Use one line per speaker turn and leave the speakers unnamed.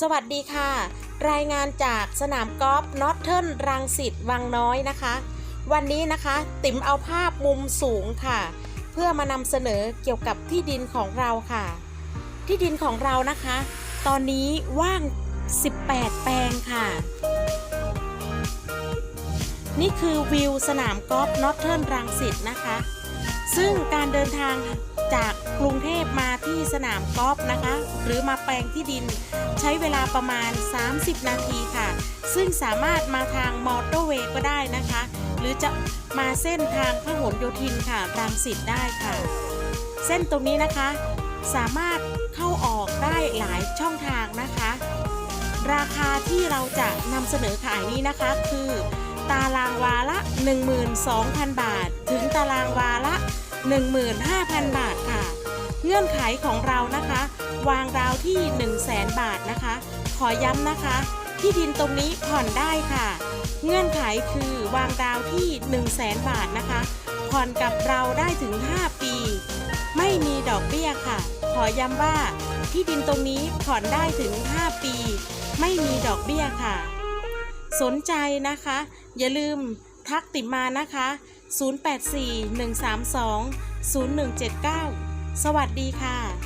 สวัสดีค่ะ รายงานจากสนามกอล์ฟนอตเทิร์นรังสิตวังน้อยนะคะ วันนี้นะคะติ๋มเอาภาพมุมสูงค่ะ เพื่อมานำเสนอเกี่ยวกับที่ดินของเราค่ะ ที่ดินของเรานะคะ ตอนนี้ว่าง 18 แปลงค่ะ นี่คือวิวสนามกอล์ฟนอตเทิร์นรังสิตนะคะ ซึ่งการเดินทางจากกรุงเทพมาที่สนามกอล์ฟนะคะ หรือมาแปลงที่ดิน ใช้เวลาประมาณ 30 นาทีค่ะ ซึ่งสามารถมาทางมอเตอร์เวย์ก็ได้นะคะ หรือจะมาเส้นทางพหลโยธินค่ะรังสิตได้ค่ะ เส้นตรงนี้นะคะ สามารถเข้าออกได้หลายช่องทางนะคะ ราคาที่เราจะนำเสนอขายนี้นะคะคือ ตารางวาละ 12,000 บาท ถึงตารางวาละ 15,000 บาทค่ะ เงื่อนไขของเรานะคะ วางราวที่ 100,000 บาทนะคะ ขอย้ำนะคะ ที่ดินตรงนี้ผ่อนได้ค่ะ เงื่อนไขคือวางราวที่ 100,000 บาทนะคะ ผ่อนกับเราได้ถึง 5 ปี ไม่มีดอกเบี้ยค่ะ ขอย้ำว่าที่ดินตรงนี้ผ่อนได้ถึง 5 ปี ไม่มีดอกเบี้ยค่ะ สนใจนะคะ อย่าลืมทักติมมานะคะ 084 132 0179 สวัสดีค่ะ